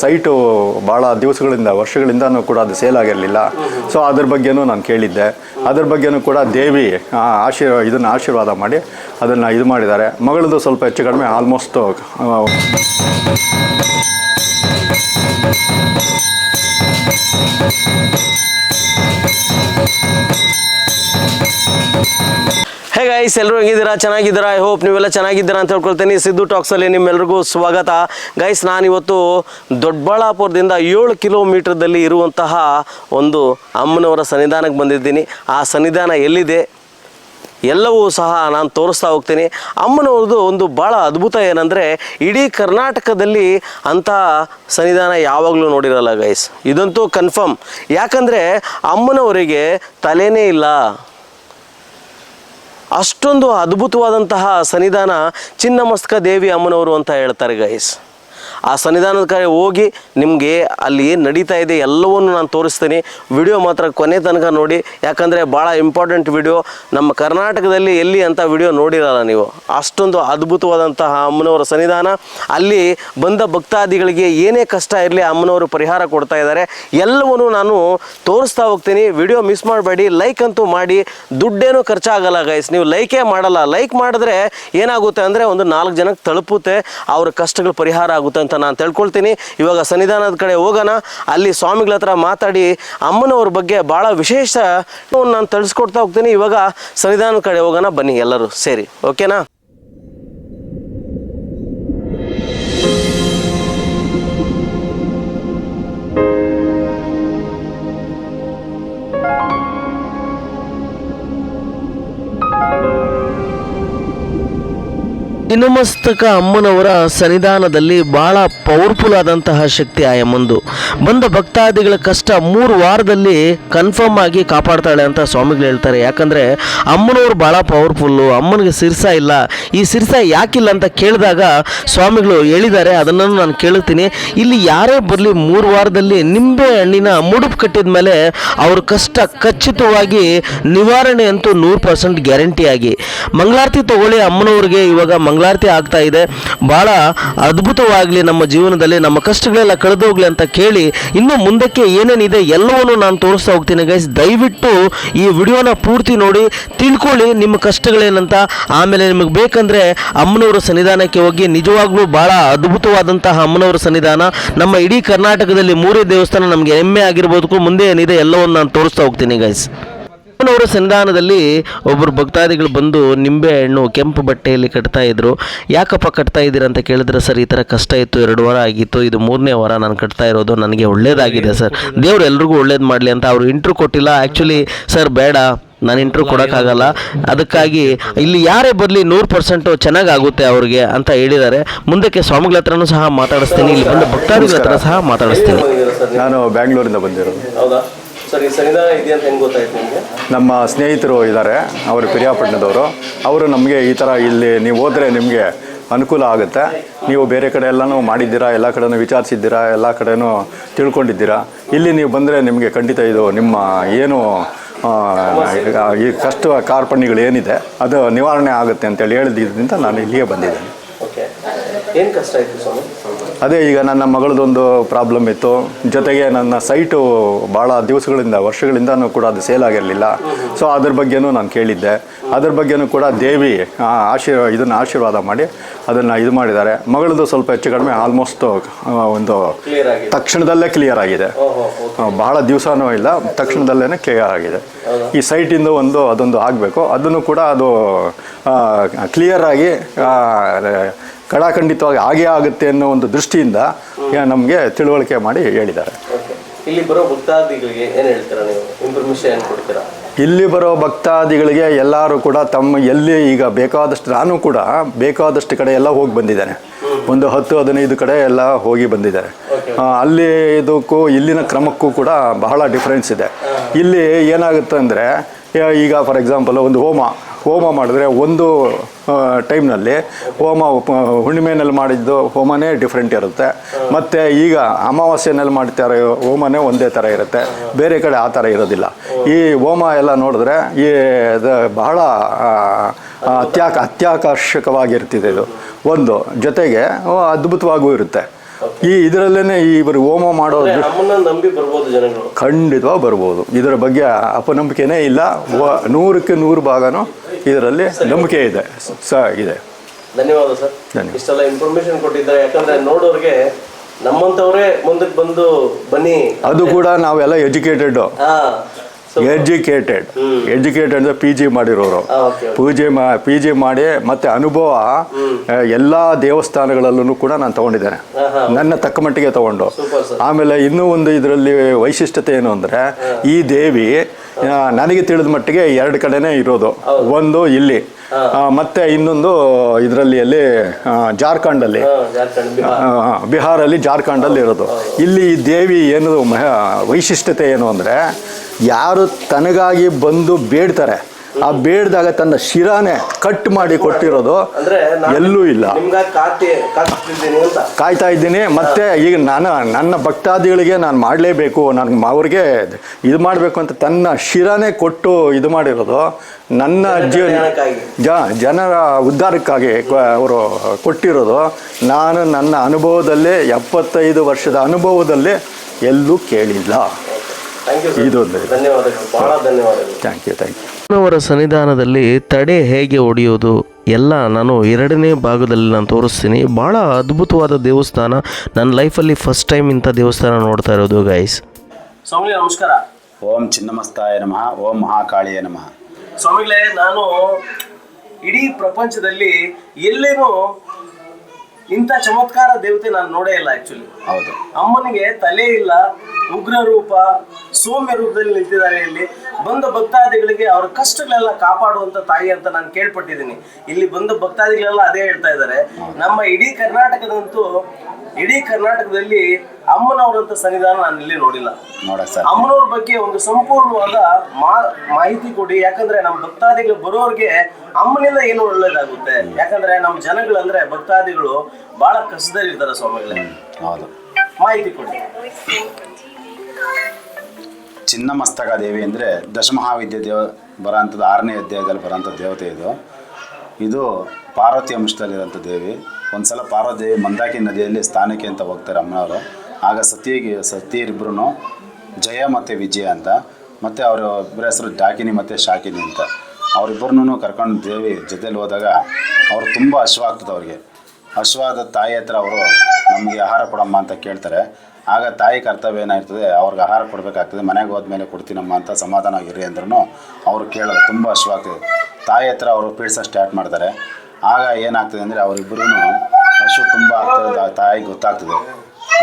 Site ಭಾಳ ದಿವಸಗಳಿಂದ, ವರ್ಷಗಳಿಂದನೂ ಕೂಡ ಅದು ಸೇಲ್ ಆಗಿರಲಿಲ್ಲ. ಸೊ ಅದ್ರ ಬಗ್ಗೆನೂ ನಾನು ಕೇಳಿದ್ದೆ. ಅದ್ರ ಬಗ್ಗೆನೂ ಕೂಡ ದೇವಿ ಆಶೀರ್ವ ಆಶೀರ್ ಇದನ್ನು ಆಶೀರ್ವಾದ ಮಾಡಿ ಅದನ್ನು ಇದು ಮಾಡಿದ್ದಾರೆ. ಮಗಳದು ಸ್ವಲ್ಪ ಹೆಚ್ಚು ಕಡಿಮೆ ಆಲ್ಮೋಸ್ಟು ಗೈಸ್ ಎಲ್ಲರೂ ಹೆಂಗಿದ್ದೀರಾ? ಚೆನ್ನಾಗಿದ್ದೀರಾ? ಐ ಹೋಪ್ ನೀವೆಲ್ಲ ಚೆನ್ನಾಗಿದ್ದೀರಾ ಅಂತ ಹೇಳ್ಕೊಳ್ತೀನಿ. ಸಿದ್ದು ಟಾಕ್ಸಲ್ಲಿ ನಿಮ್ಮೆಲ್ಲರಿಗೂ ಸ್ವಾಗತ. ಗೈಸ್ ನಾನಿವತ್ತು ದೊಡ್ಡಬಳ್ಳಾಪುರದಿಂದ ಏಳು ಕಿಲೋಮೀಟ್ರದಲ್ಲಿ ಇರುವಂತಹ ಒಂದು ಅಮ್ಮನವರ ಸನ್ನಿಧಾನಕ್ಕೆ ಬಂದಿದ್ದೀನಿ. ಆ ಸನ್ನಿಧಾನ ಎಲ್ಲಿದೆ? ಎಲ್ಲವೂ ಸಹ ನಾನು ತೋರಿಸ್ತಾ ಹೋಗ್ತೀನಿ. ಅಮ್ಮನವ್ರದ್ದು ಒಂದು ಭಾಳ ಅದ್ಭುತ ಏನಂದರೆ, ಇಡೀ ಕರ್ನಾಟಕದಲ್ಲಿ ಅಂಥ ಸನ್ನಿಧಾನ ಯಾವಾಗಲೂ ನೋಡಿರಲ್ಲ ಗೈಸ್ ಇದಂತೂ ಕನ್ಫರ್ಮ್ ಯಾಕಂದರೆ ಅಮ್ಮನವರಿಗೆ ತಲೆನೇ ಇಲ್ಲ. ಅಷ್ಟೊಂದು ಅದ್ಭುತವಾದಂತಹ ಸನ್ನಿಧಾನ ಚಿನ್ನಮಸ್ಕ ದೇವಿ ಅಮ್ಮನವರು ಅಂತ ಹೇಳ್ತಾರೆ ಗೈಸ್ ಆ ಸನ್ನಿಧಾನದ ಕಡೆ ಹೋಗಿ ನಿಮಗೆ ಅಲ್ಲಿ ಏನು ನಡೀತಾ ಇದೆ ಎಲ್ಲವನ್ನು ನಾನು ತೋರಿಸ್ತೀನಿ. ವಿಡಿಯೋ ಮಾತ್ರ ಕೊನೆ ತನಕ ನೋಡಿ. ಯಾಕಂದರೆ ಭಾಳ ಇಂಪಾರ್ಟೆಂಟ್ ವಿಡಿಯೋ. ನಮ್ಮ ಕರ್ನಾಟಕದಲ್ಲಿ ಎಲ್ಲಿ ಅಂತ ವಿಡಿಯೋ ನೋಡಿರಲ್ಲ ನೀವು. ಅಷ್ಟೊಂದು ಅದ್ಭುತವಾದಂತಹ ಅಮ್ಮನವರ ಸನ್ನಿಧಾನ. ಅಲ್ಲಿ ಬಂದ ಭಕ್ತಾದಿಗಳಿಗೆ ಏನೇ ಕಷ್ಟ ಇರಲಿ ಅಮ್ಮನವರು ಪರಿಹಾರ ಕೊಡ್ತಾ ಇದ್ದಾರೆ. ಎಲ್ಲವನ್ನು ನಾನು ತೋರಿಸ್ತಾ ಹೋಗ್ತೀನಿ. ವಿಡಿಯೋ ಮಿಸ್ ಮಾಡಬೇಡಿ. ಲೈಕ್ ಅಂತೂ ಮಾಡಿ. ದುಡ್ಡೇನು ಖರ್ಚಾಗಲ್ಲ ಗೈಸ್ ನೀವು ಲೈಕೇ ಮಾಡಲ್ಲ. ಲೈಕ್ ಮಾಡಿದ್ರೆ ಏನಾಗುತ್ತೆ ಅಂದರೆ ಒಂದು ನಾಲ್ಕು ಜನಕ್ಕೆ ತಲುಪುತ್ತೆ. ಅವ್ರ ಕಷ್ಟಗಳು ಪರಿಹಾರ ಆಗುತ್ತೆ. ಅಂತ ನಾನು ತಿಳ್ಕೊಳ್ತೀನಿ ಇವಾಗ ಸನ್ನಿಧಾನದ ಕಡೆ ಹೋಗೋಣ. ಅಲ್ಲಿ ಸ್ವಾಮಿಗಳ ಹತ್ರ ಮಾತಾಡಿ ಅಮ್ಮನವ್ರ ಬಗ್ಗೆ ಭಾಳ ವಿಶೇಷ ನಾನು ತಿಳಿಸ್ಕೊಡ್ತಾ ಹೋಗ್ತೀನಿ. ಇವಾಗ ಸನ್ನಿಧಾನದ ಕಡೆ ಹೋಗೋಣ, ಬನ್ನಿ ಎಲ್ಲರೂ ಸೇರಿ. ಓಕೆನಾ? ಚಿನ್ನಮಸ್ತಕ ಅಮ್ಮನವರ ಸನ್ನಿಧಾನದಲ್ಲಿ ಬಹಳ ಪವರ್ಫುಲ್ ಆದಂತಹ ಶಕ್ತಿ ಆಯಮ್ಮಂದು ಬಂದ ಭಕ್ತಾದಿಗಳ ಕಷ್ಟ ಮೂರು ವಾರದಲ್ಲಿ ಕನ್ಫರ್ಮ್ ಆಗಿ ಕಾಪಾಡ್ತಾಳೆ ಅಂತ ಸ್ವಾಮಿಗಳು ಹೇಳ್ತಾರೆ. ಯಾಕಂದರೆ ಅಮ್ಮನವರು ಭಾಳ ಪವರ್ಫುಲ್ಲು ಅಮ್ಮನಿಗೆ ಸಿರ್ಸ ಇಲ್ಲ. ಈ ಸಿರ್ಸ ಯಾಕಿಲ್ಲ ಅಂತ ಕೇಳಿದಾಗ ಸ್ವಾಮಿಗಳು ಹೇಳಿದ್ದಾರೆ ಅದನ್ನು ನಾನು ಕೇಳುತ್ತೀನಿ. ಇಲ್ಲಿ ಯಾರೇ ಬರಲಿ ಮೂರು ವಾರದಲ್ಲಿ ನಿಂಬೆ ಹಣ್ಣಿನ ಮುಡುಪು ಕಟ್ಟಿದ ಮೇಲೆ ಅವ್ರ ಕಷ್ಟ ಖಚಿತವಾಗಿ ನಿವಾರಣೆ ಅಂತೂ ನೂರು ಪರ್ಸೆಂಟ್ ಗ್ಯಾರಂಟಿ ಆಗಿ. ಮಂಗಳಾರತಿ ತಗೊಳ್ಳಿ ಅಮ್ಮನವ್ರಿಗೆ, ಇವಾಗ ಮಂಗಳಾರತಿ ಆಗ್ತಾ ಇದೆ. ಭಾಳ ಅದ್ಭುತವಾಗಲಿ ನಮ್ಮ ಜೀವನದಲ್ಲಿ ನಮ್ಮ ಕಷ್ಟಗಳೆಲ್ಲ ಕಳೆದು ಹೋಗ್ಲಿ ಅಂತ ಕೇಳಿ ಇನ್ನು ಮುಂದಕ್ಕೆ ಏನೇನಿದೆ ಎಲ್ಲವನ್ನು ನಾನು ತೋರಿಸ್ತಾ ಹೋಗ್ತೀನಿ ಗೈಸ್ ದಯವಿಟ್ಟು ಈ ವಿಡಿಯೋನ ಪೂರ್ತಿ ನೋಡಿ, ತಿಳ್ಕೊಳ್ಳಿ ನಿಮ್ಮ ಕಷ್ಟಗಳೇನಂತ. ಆಮೇಲೆ ನಿಮಗೆ ಬೇಕಂದ್ರೆ ಅಮ್ಮನವರ ಸನ್ನಿಧಾನಕ್ಕೆ ಹೋಗಿ, ನಿಜವಾಗ್ಲೂ ಭಾಳ ಅದ್ಭುತವಾದಂತಹ ಅಮ್ಮನವರ ಸನ್ನಿಧಾನ. ನಮ್ಮ ಇಡೀ ಕರ್ನಾಟಕದಲ್ಲಿ ಮೂರೇ ದೇವಸ್ಥಾನ ನಮಗೆ ಹೆಮ್ಮೆ ಆಗಿರ್ಬೋದು, ಮುಂದೆ ಏನಿದೆ ಎಲ್ಲವನ್ನು ನಾನು ತೋರಿಸ್ತಾ ಹೋಗ್ತೀನಿ ಗೈಸ್ ಅಮ್ಮನವರ ಸನ್ನಿಧಾನದಲ್ಲಿ ಒಬ್ಬರು ಭಕ್ತಾದಿಗಳು ಬಂದು ನಿಂಬೆ ಹಣ್ಣು ಕೆಂಪು ಬಟ್ಟೆಯಲ್ಲಿ ಕಟ್ತಾ ಇದ್ರು. ಯಾಕಪ್ಪ ಕಟ್ತಾ ಇದ್ದೀರಾ ಅಂತ ಕೇಳಿದ್ರೆ ಸರ್ ಈ ಥರ ಕಷ್ಟ ಇತ್ತು ಎರಡು ವಾರ ಆಗಿತ್ತು ಇದು ಮೂರನೇ ವಾರ ನಾನು ಕಟ್ತಾ ಇರೋದು ನನಗೆ ಒಳ್ಳೇದಾಗಿದೆ ಸರ್. ದೇವ್ರು ಎಲ್ರಿಗೂ ಒಳ್ಳೇದು ಮಾಡಲಿ ಅಂತ ಅವರು ಇಂಟ್ರೂ ಕೊಟ್ಟಿಲ್ಲ. ಆ್ಯಕ್ಚುಲಿ ಸರ್ ಬೇಡ ನಾನು ಇಂಟ್ರೂ ಕೊಡೋಕ್ಕಾಗಲ್ಲ. ಅದಕ್ಕಾಗಿ ಇಲ್ಲಿ ಯಾರೇ ಬರಲಿ ನೂರು ಪರ್ಸೆಂಟು ಚೆನ್ನಾಗಾಗುತ್ತೆ ಅವ್ರಿಗೆ ಅಂತ ಹೇಳಿದ್ದಾರೆ. ಮುಂದಕ್ಕೆ ಸ್ವಾಮಿಗಳ ಹತ್ರನೂ ಸಹ ಮಾತಾಡಿಸ್ತೀನಿ. ಇಲ್ಲಿ ಬಂದು ಭಕ್ತಾದಿಗಳ ಹತ್ರ ಸಹ ಮಾತಾಡಿಸ್ತೀನಿ. ನಾನು ಬ್ಯಾಂಗ್ಳೂರಿಂದ ಬಂದಿರೋದು. ಹೌದಾ? ಸರ್ ಈ ಸನ್ನಿಧಾನ ಇದೆ ಅಂತ ಹೆಂಗೆ ಗೊತ್ತಾಯ್ತು ನಿಮಗೆ? ನಮ್ಮ ಸ್ನೇಹಿತರು ಇದ್ದಾರೆ ಅವರು ಪಿರಿಯಾಪಟ್ಟಣದವರು. ಅವರು ನಮಗೆ ಈ ಥರ ಇಲ್ಲಿ ನೀವು ಹೋದರೆ ನಿಮಗೆ ಅನುಕೂಲ ಆಗುತ್ತೆ. ನೀವು ಬೇರೆ ಕಡೆ ಎಲ್ಲನೂ ಮಾಡಿದ್ದೀರಾ ಎಲ್ಲ ಕಡೆನೂ ವಿಚಾರಿಸಿದ್ದೀರಾ ಎಲ್ಲ ಕಡೆನೂ ತಿಳ್ಕೊಂಡಿದ್ದೀರಾ? ಇಲ್ಲಿ ನೀವು ಬಂದರೆ ನಿಮಗೆ ಖಂಡಿತ ಇದು ನಿಮ್ಮ ಏನು ಈ ಕಷ್ಟ ಕಾರ್ಪಣ್ಯಗಳು ಏನಿದೆ ಅದು ನಿವಾರಣೆ ಆಗುತ್ತೆ ಅಂತೇಳಿ ಹೇಳಿದ್ದರಿಂದ ನಾನು ಇಲ್ಲಿಗೆ ಬಂದಿದ್ದೇನೆ. ಓಕೆ. ಏನು ಕಷ್ಟ ಆಯಿತು ಸ್ವಾಮಿ? ಅದೇ ಈಗ ನನ್ನ ಮಗಳದೊಂದು ಪ್ರಾಬ್ಲಮ್ ಇತ್ತು. ಜೊತೆಗೆ ನನ್ನ ಸೈಟು ಭಾಳ ದಿವಸಗಳಿಂದ ವರ್ಷಗಳಿಂದನೂ ಕೂಡ ಅದು ಸೇಲ್ ಆಗಿರಲಿಲ್ಲ. ಸೊ ಅದ್ರ ಬಗ್ಗೆನೂ ನಾನು ಕೇಳಿದ್ದೆ. ಅದ್ರ ಬಗ್ಗೆನೂ ಕೂಡ ದೇವಿ ಆಶೀರ್ವ ಆಶೀರ್ ಇದನ್ನು ಆಶೀರ್ವಾದ ಮಾಡಿ ಅದನ್ನು ಇದು ಮಾಡಿದ್ದಾರೆ. ಮಗಳದು ಸ್ವಲ್ಪ ಹೆಚ್ಚು ಕಡಿಮೆ ಆಲ್ಮೋಸ್ಟ್ ಒಂದು ತಕ್ಷಣದಲ್ಲೇ ಕ್ಲಿಯರ್ ಆಗಿದೆ. ಬಹಳ ದಿವಸನೂ ಇಲ್ಲ ತಕ್ಷಣದಲ್ಲೇ ಕ್ಲಿಯರ್ ಆಗಿದೆ. ಈ ಸೈಟಿಂದ ಒಂದು ಅದೊಂದು ಆಗಬೇಕು. ಅದನ್ನು ಕೂಡ ಅದು ಕ್ಲಿಯರ್ ಆಗಿ ಕಡಾಖಂಡಿತವಾಗಿ ಆಗೇ ಆಗುತ್ತೆ ಅನ್ನೋ ಒಂದು ದೃಷ್ಟಿಯಿಂದ ನಮಗೆ ತಿಳುವಳಿಕೆ ಮಾಡಿ ಹೇಳಿದ್ದಾರೆ. ಇಲ್ಲಿ ಬರೋ ಭಕ್ತಾದಿಗಳಿಗೆ ಏನು ಹೇಳ್ತೀರಾ ನೀವು? ಇನ್ಫಾರ್ಮೇಶನ್ ಏನು ಕೊಡ್ತೀರಾ? ಇಲ್ಲಿ ಬರೋ ಭಕ್ತಾದಿಗಳಿಗೆ ಎಲ್ಲರೂ ಕೂಡ ತಮ್ಮ ಎಲ್ಲಿ ಈಗ ಬೇಕಾದಷ್ಟು ನಾನು ಕೂಡ ಬೇಕಾದಷ್ಟು ಕಡೆ ಎಲ್ಲ ಹೋಗಿ ಬಂದಿದ್ದೇನೆ. ಒಂದು ಹತ್ತು ಹದಿನೈದು ಕಡೆ ಎಲ್ಲ ಹೋಗಿ ಬಂದಿದ್ದಾರೆ. ಅಲ್ಲಿ ಇದಕ್ಕೂ ಇಲ್ಲಿನ ಕ್ರಮಕ್ಕೂ ಕೂಡ ಬಹಳ ಡಿಫ್ರೆನ್ಸ್ ಇದೆ. ಇಲ್ಲಿ ಏನಾಗುತ್ತೆ ಅಂದರೆ ಈಗ ಫಾರ್ ಎಕ್ಸಾಂಪಲ್ ಒಂದು ಹೋಮ ಹೋಮ ಮಾಡಿದ್ರೆ ಒಂದು ಟೈಮ್ನಲ್ಲಿ ಹೋಮ ಹುಣ್ಣಿಮೆಯಲ್ಲಿ ಮಾಡಿದ್ದು ಹೋಮನೇ ಡಿಫ್ರೆಂಟ್ ಇರುತ್ತೆ. ಮತ್ತು ಈಗ ಅಮಾವಾಸ್ಯೆನಲ್ಲಿ ಮಾಡ್ತಾರೆ ಹೋಮನೇ ಒಂದೇ ಥರ ಇರುತ್ತೆ. ಬೇರೆ ಕಡೆ ಆ ಥರ ಇರೋದಿಲ್ಲ. ಈ ಹೋಮ ಎಲ್ಲ ನೋಡಿದ್ರೆ ಈ ಬಹಳ ಅತ್ಯಾಕ, ಅತ್ಯಾಕರ್ಷಕವಾಗಿರ್ತಿದೆ ಇದು. ಒಂದು, ಜೊತೆಗೆ ಅದ್ಭುತವಾಗೂ ಇರುತ್ತೆ. ಈ ಇದರಲ್ಲೇನೆ ಇಬ್ಬರು ಹೋಮ ಮಾಡೋದು ನಂಬಿ ಬರ್ಬೋದು ಜನಗಳು. ಖಂಡಿತವಾಗಿ ಬರ್ಬೋದು. ಇದರ ಬಗ್ಗೆ ಅಪನಂಬಿಕೆನೇ ಇಲ್ಲ. ನೂರಕ್ಕೆ ನೂರು ಭಾಗನೂ ಇದರಲ್ಲಿ ನಂಬಿಕೆ ಇದೆ. ಸಹ ಇದೆ. ಧನ್ಯವಾದ ಸರ್. ಇಷ್ಟೆಲ್ಲ ಇನ್ಫಾರ್ಮೇಶನ್ ಕೊಟ್ಟಿದ್ದಾರೆ? ಯಾಕಂದ್ರೆ ನೋಡೋರಿಗೆ ನಮ್ಮಂತವರೇ ಮುಂದಕ್ಕೆ ಬಂದು ಬನ್ನಿ. ಅದು ಕೂಡ ನಾವೆಲ್ಲ ಎಜುಕೇಟೆಡ್ ಎಜುಕೇಟೆಡ್ ಎಜುಕೇಟೆಡ್ ಅಂದರೆ ಪಿ ಜಿ ಮಾಡಿರೋರು. ಪೂಜೆ ಮಾ ಪಿ ಜಿ ಮಾಡಿ ಮತ್ತೆ ಅನುಭವ ಎಲ್ಲ ದೇವಸ್ಥಾನಗಳಲ್ಲೂ ಕೂಡ ನಾನು ತಗೊಂಡಿದ್ದೇನೆ. ನನ್ನ ತಕ್ಕ ಮಟ್ಟಿಗೆ ತಗೊಂಡು. ಆಮೇಲೆ ಇನ್ನೂ ಒಂದು ಇದರಲ್ಲಿ ವೈಶಿಷ್ಟ್ಯತೆ ಏನು ಅಂದರೆ ಈ ದೇವಿ ನನಗೆ ತಿಳಿದ ಮಟ್ಟಿಗೆ ಎರಡು ಕಡೆನೇ ಇರೋದು. ಒಂದು ಇಲ್ಲಿ. ಮತ್ತೆ ಇನ್ನೊಂದು ಇದರಲ್ಲಿ ಅಲ್ಲಿ ಜಾರ್ಖಂಡ್ ಜಾರ್ಖಂಡಲ್ಲಿ ಬಿಹಾರಲ್ಲಿ ಜಾರ್ಖಂಡಲ್ಲಿ ಇರೋದು. ಇಲ್ಲಿ ಈ ದೇವಿ ಏನು ವೈಶಿಷ್ಟ್ಯತೆ ಏನು ಅಂದರೆ ಯಾರು ತನಗಾಗಿ ಬಂದು ಬೇಡ್ತಾರೆ ಆ ಬೇಡ್ದಾಗ ತನ್ನ ಶಿರಾನೇ ಕಟ್ ಮಾಡಿ ಕೊಟ್ಟಿರೋದು ಎಲ್ಲೂ ಇಲ್ಲ. ಕಾಯ್ತಾ ಇದ್ದೀನಿ. ಮತ್ತೆ ಈಗ ನಾನು ನನ್ನ ಭಕ್ತಾದಿಗಳಿಗೆ ನಾನು ಮಾಡಲೇಬೇಕು ನಾನು ಅವ್ರಿಗೆ ಇದು ಮಾಡಬೇಕು ಅಂತ ತನ್ನ ಶಿರಾನೇ ಕೊಟ್ಟು ಇದು ಮಾಡಿರೋದು ನನ್ನ ಜೀವನ ಜನರ ಉದ್ಧಾರಕ್ಕಾಗಿ ಅವರು ಕೊಟ್ಟಿರೋದು. ನಾನು ನನ್ನ ಅನುಭವದಲ್ಲೇ ಎಪ್ಪತ್ತೈದು ವರ್ಷದ ಅನುಭವದಲ್ಲೇ ಎಲ್ಲೂ ಕೇಳಿಲ್ಲ. ಇದೊಂದು ಧನ್ಯವಾದಗಳು. ಬಹಳ ಧನ್ಯವಾದಗಳು. ಥ್ಯಾಂಕ್ ಯು ಥ್ಯಾಂಕ್ ಯು ಅವರ ಸನ್ನಿಧಾನದಲ್ಲಿ ತಡೆ ಹೇಗೆ ಒಡೆಯೋದು ಎಲ್ಲ ನಾನು ಎರಡನೇ ಭಾಗದಲ್ಲಿ ನಾನು ತೋರಿಸ್ತೀನಿ. ಭಾಳ ಅದ್ಭುತವಾದ ದೇವಸ್ಥಾನ. ನನ್ನ ಲೈಫಲ್ಲಿ ಫಸ್ಟ್ ಟೈಮ್ ಇಂಥ ದೇವಸ್ಥಾನ ನೋಡ್ತಾ ಇರೋದು ಗೈಸ್ ಸ್ವಾಮಿ ನಮಸ್ಕಾರ. ಓಂ ಚಿನ್ನಮಸ್ತಾಯ ನಮಃ ಓಂ ಮಹಾಕಾಳಿಯ ನಮಃ. ಸ್ವಾಮಿಗಳೇ ನಾನು ಇಡೀ ಪ್ರಪಂಚದಲ್ಲಿ ಎಲ್ಲೇನೂ ಇಂಥ ಚಮತ್ಕಾರ ದೇವತೆ ನಾನು ನೋಡೇ ಇಲ್ಲ ಆ್ಯಕ್ಚುಲಿ ಹೌದು. ಅಮ್ಮನಿಗೆ ತಲೆ ಇಲ್ಲ ಉಗ್ರ ರೂಪ ಸೌಮ್ಯ ರೂಪದಲ್ಲಿ ನಿಂತಿದ್ದಾರೆ ಇಲ್ಲಿ. ಬಂದ ಭಕ್ತಾದಿಗಳಿಗೆ ಅವರ ಕಷ್ಟಗಳೆಲ್ಲ ಕಾಪಾಡುವಂತ ತಾಯಿ ಅಂತ ನಾನು ಕೇಳ್ಪಟ್ಟಿದ್ದೀನಿ. ಇಲ್ಲಿ ಬಂದ ಭಕ್ತಾದಿಗಳೆಲ್ಲ ಅದೇ ಹೇಳ್ತಾ ಇದ್ದಾರೆ. ನಮ್ಮ ಇಡೀ ಕರ್ನಾಟಕದಂತೂ ಇಡೀ ಕರ್ನಾಟಕದಲ್ಲಿ ಅಮ್ಮನವರಂತ ಸನ್ನಿಧಾನ ನಾನು ಇಲ್ಲಿ ನೋಡಿಲ್ಲ. ಅಮ್ಮನವ್ರ ಬಗ್ಗೆ ಒಂದು ಸಂಪೂರ್ಣವಾದ ಮಾಹಿತಿ ಕೊಡಿ. ಯಾಕಂದ್ರೆ ನಮ್ಮ ಭಕ್ತಾದಿಗಳು ಬರೋರ್ಗೆ ಅಮ್ಮನಿಂದ ಏನು ಒಳ್ಳೇದಾಗುತ್ತೆ? ಯಾಕಂದ್ರೆ ನಮ್ಮ ಜನಗಳಂದ್ರೆ ಭಕ್ತಾದಿಗಳು ಬಹಳ ಕಷ್ಟದಲ್ಲಿರ್ತಾರೆ ಸ್ವಾಮಿಗಳೇ. ಹೌದು. ಮಾಹಿತಿ ಕೊಡಿ. ಚಿನ್ನಮಸ್ತಕ ದೇವಿ ಅಂದರೆ ದಶಮಹಾವಿದ್ಯ ದೇವ ಬರೋಂಥದ್ದು ಆರನೇ ಅಧ್ಯಾಯದಲ್ಲಿ ಬರೋಂಥ ದೇವತೆ ಇದು. ಇದು ಪಾರ್ವತಿ ಅಂಶದಲ್ಲಿರೋಂಥ ದೇವಿ. ಒಂದ್ಸಲ ಪಾರ್ವತಿ ದೇವಿ ಮಂದಾಕಿ ನದಿಯಲ್ಲಿ ಸ್ಥಾನಕ್ಕೆ ಅಂತ ಹೋಗ್ತಾರೆ ಅಮ್ಮನವರು. ಆಗ ಸತಿಗೆ ಸತಿಯರಿಬ್ಬರು ಜಯ ಮತ್ತು ವಿಜಯ ಅಂತ. ಮತ್ತು ಅವರ ಇಬ್ಬರ ಹೆಸರು ಡಾಕಿನಿ ಮತ್ತು ಶಾಕಿನಿ ಅಂತ. ಅವರಿಬ್ಬರನ್ನೂ ಕರ್ಕೊಂಡು ದೇವಿ ಜೊತೆಲಿ ಹೋದಾಗ ಅವರು ತುಂಬ ಅಶ್ವ ಆಗ್ತದೆ ಅವ್ರಿಗೆ. ಅಶ್ವಾದ ತಾಯಿ ಹತ್ರ ಅವರು, ನಮಗೆ ಆಹಾರ ಕೊಡಮ್ಮ ಅಂತ ಕೇಳ್ತಾರೆ. ಆಗ ತಾಯಿ ಕರ್ತವ್ಯ ಏನಾಗ್ತದೆ ಅವ್ರಿಗೆ ಆಹಾರ ಕೊಡಬೇಕಾಗ್ತದೆ. ಮನೆಗೆ ಹೋದ್ಮೇಲೆ ಕೊಡ್ತೀನಮ್ಮ ಅಂತ ಸಮಾಧಾನ ಆಗಿರಿ ಅಂದ್ರೂ ಅವರು ಕೇಳೋದು ತುಂಬ ಹಸುವಾಗ್ತದೆ ತಾಯಿ ಹತ್ರ ಅವರು ಪೀಡ್ಸೋಕೆ ಸ್ಟಾರ್ಟ್ ಮಾಡ್ತಾರೆ. ಆಗ ಏನಾಗ್ತದೆ ಅಂದರೆ ಅವರಿಬ್ಬರೂ ಹಸು ತುಂಬ ಆಗ್ತದೆ ತಾಯಿಗೆ ಗೊತ್ತಾಗ್ತದೆ.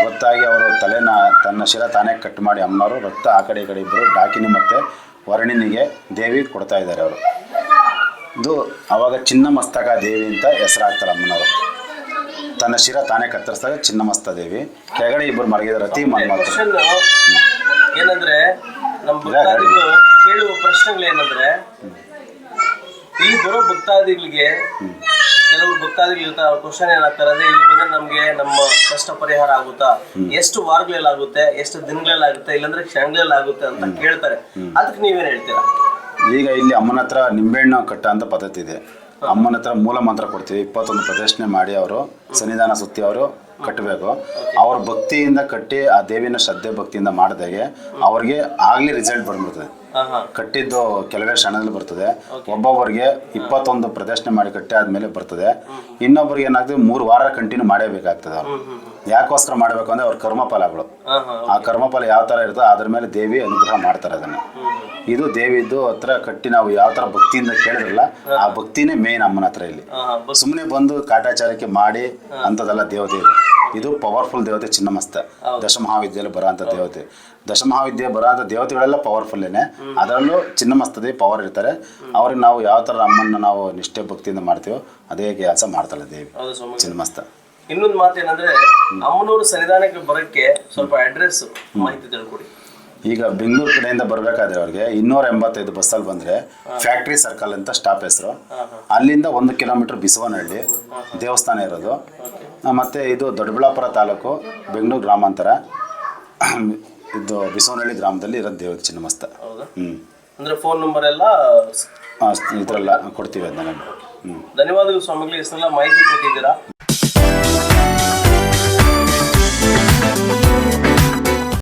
ಗೊತ್ತಾಗಿ ಅವರು ತಲೆನ ತನ್ನ ಶಿರ ತಾನೇ ಕಟ್ ಮಾಡಿ ಅಮ್ಮನವರು ರಕ್ತ ಆ ಕಡೆ ಈ ಕಡೆ ಇಬ್ಬರು ಡಾಕಿನಿ ಮತ್ತು ವರ್ಣಿನಿಗೆ ದೇವಿ ಕೊಡ್ತಾ ಇದ್ದಾರೆ ಅವರು. ಇದು ಆವಾಗ ಚಿನ್ನ ಮಸ್ತಕ ದೇವಿ ಅಂತ ಹೆಸರಾಗ್ತಾರೆ ಅಮ್ಮನವರು. ತನ್ನ ಶಿರ ತಾನೇ ಕತ್ತರಿಸಿದಾಗ ಚಿನ್ನಮಸ್ತ ದೇವಿ. ಕೆಳಗಡೆ ಇಬ್ಬರು ಮಲಗಿದ್ದಾರೆ ಅತಿ ಮನ್ಮಥ ಏನಂದ್ರೆ ನಮ್ಮ ಭಕ್ತಾದಿಗಳು ಕೇಳುವ ಪ್ರಶ್ನೆಗಳೇನಂದ್ರೆ ಈ ಬರೋ ಭಕ್ತಾದಿಗಳಿಗೆ ಕೆಲವರು ಭಕ್ತಾದಿಗಳು ಕ್ವಶನ್ ಏನಾಗ್ತಾರೆ ಅಂದ್ರೆ ಇಲ್ಲಿ ಬಂದ್ರೆ ನಮ್ಗೆ ನಮ್ಮ ಕಷ್ಟ ಪರಿಹಾರ ಆಗುತ್ತಾ? ಎಷ್ಟು ವಾರಗಳಲ್ಲಿ ಆಗುತ್ತೆ? ಎಷ್ಟು ದಿನಗಳಲ್ಲಾಗುತ್ತೆ ಇಲ್ಲಾಂದ್ರೆ ಕ್ಷಣಗಳಲ್ಲಿ ಆಗುತ್ತೆ ಅಂತ ಕೇಳ್ತಾರೆ. ಅದಕ್ಕೆ ನೀವೇನ್ ಹೇಳ್ತೀರಾ? ಈಗ ಇಲ್ಲಿ ಅಮ್ಮನ ಹತ್ರ ನಿಂಬೆಹಣ್ಣು ಕಟ್ಟ ಅಂತ ಪದ್ಧತಿ ಇದೆ. ಅಮ್ಮನ ಹತ್ರ ಮೂಲ ಮಂತ್ರ ಕೊಡ್ತೀವಿ ಇಪ್ಪತ್ತೊಂದು ಪ್ರದರ್ಶನೆ ಮಾಡಿ ಅವರು ಸನ್ನಿಧಾನ ಸುತ್ತಿ ಅವರು ಕಟ್ಟಬೇಕು. ಅವ್ರ ಭಕ್ತಿಯಿಂದ ಕಟ್ಟಿ ಆ ದೇವಿನ ಶ್ರದ್ಧೆ ಭಕ್ತಿಯಿಂದ ಮಾಡಿದಾಗೆ ಅವ್ರಿಗೆ ಆಗ್ಲಿ ರಿಸಲ್ಟ್ ಬಂದ್ಬಿಡ್ತದೆ. ಕಟ್ಟಿದ್ದು ಕೆಲವೇ ಕ್ಷಣದಲ್ಲಿ ಬರ್ತದೆ. ಒಬ್ಬೊಬ್ಬರಿಗೆ ಇಪ್ಪತ್ತೊಂದು ಪ್ರದರ್ಶನ ಮಾಡಿ ಕಟ್ಟಿ ಆದ್ಮೇಲೆ ಬರ್ತದೆ. ಇನ್ನೊಬ್ಬರಿಗೆ ಏನಾಗ್ತದೆ ಮೂರು ವಾರ ಕಂಟಿನ್ಯೂ ಮಾಡೇಬೇಕಾಗ್ತದೆ ಅವ್ರು. ಯಾಕೋಸ್ಕರ ಮಾಡಬೇಕು ಅಂದ್ರೆ ಅವ್ರ ಕರ್ಮಫಲಗಳು. ಆ ಕರ್ಮಫಲ ಯಾವ ತರ ಇರ್ತದೆ ಅದ್ರ ಮೇಲೆ ದೇವಿ ಅನುಗ್ರಹ ಮಾಡ್ತಾರೆ ಅದನ್ನು. ಇದು ದೇವಿದ್ದು ಹತ್ರ ಕಟ್ಟಿ ನಾವು ಯಾವ ತರ ಭಕ್ತಿಯಿಂದ ಕೇಳಿದ್ರಲ್ಲ ಆ ಭಕ್ತಿನೇ ಮೇನ್ ಅಮ್ಮನ ಹತ್ರ ಇಲ್ಲಿ. ಸುಮ್ಮನೆ ಬಂದು ಕಾಟಾಚಾರಕ್ಕೆ ಮಾಡಿ ಅಂತದಲ್ಲ ದೇವತೆ ಇದು. ಇದು ಪವರ್ಫುಲ್ ದೇವತೆ ಚಿನ್ನಮಸ್ತ. ದಶಮಹಾವಿದ್ಯೆಯಲ್ಲಿ ಬರೋಂಥ ದೇವತೆ. ದಶಮಹಾವಿದ್ಯೆ ಬರೋ ಅಂಥ ದೇವತೆಗಳೆಲ್ಲ ಪವರ್ಫುಲ್ಲೇನೆ ಅದರಲ್ಲೂ ಚಿನ್ನಮಸ್ತದೇ ಪವರ್ ಇರ್ತಾರೆ. ಅವ್ರಿಗೆ ನಾವು ಯಾವ ತರ ಅಮ್ಮನ್ನ ನಾವು ನಿಷ್ಠೆ ಭಕ್ತಿಯಿಂದ ಮಾಡ್ತೀವೋ ಅದೇ ಕೆಲಸ ಮಾಡ್ತಾಳೆ ದೇವಿ. ಚಿನ್ನಮಸ್ತ. ಇನ್ನೊಂದು ಮಾತೇನಂದ್ರೆ ಅಮ್ಮನೂರು ಸನ್ನಿಧಾನಕ್ಕೆ ಬರಕ್ಕೆ ಸ್ವಲ್ಪ ಅಡ್ರೆಸ್ ಮಾಹಿತಿ ತಿಳ್ಕೊಡಿ. ಈಗ ಬೆಂಗಳೂರು ಕಡೆಯಿಂದ ಬರಬೇಕಾದ್ರೆ ಅವ್ರಿಗೆ ಇನ್ನೂರ ಎಂಬತ್ತೈದು ಬಸ್ಸಲ್ಲಿ ಬಂದರೆ ಫ್ಯಾಕ್ಟ್ರಿ ಸರ್ಕಲ್ ಅಂತ ಸ್ಟಾಪ್ ಹೆಸರು. ಅಲ್ಲಿಂದ ಒಂದು ಕಿಲೋಮೀಟರ್ ಬಿಸವನಹಳ್ಳಿ ದೇವಸ್ಥಾನ ಇರೋದು. ಮತ್ತು ಇದು ದೊಡ್ಡಬಳ್ಳಾಪುರ ತಾಲೂಕು ಬೆಂಗಳೂರು ಗ್ರಾಮಾಂತರ. ಇದು ಬಿಸವನಹಳ್ಳಿ ಗ್ರಾಮದಲ್ಲಿ ಇರೋದು ದೇವ ಚಿನ್ನಮಸ್ತ. ಹ್ಞೂ ಅಂದ್ರೆ ಫೋನ್ ನಂಬರ್ ಎಲ್ಲ ಇದರೆಲ್ಲ ಕೊಡ್ತೀವಿ ಅದನ್ನ ಹ್ಞೂ ಧನ್ಯವಾದಗಳು ಸ್ವಾಮಿಗಳು ಇಷ್ಟೆಲ್ಲ ಮಾಹಿತಿ ಕೊಟ್ಟಿದ್ದೀರಾ?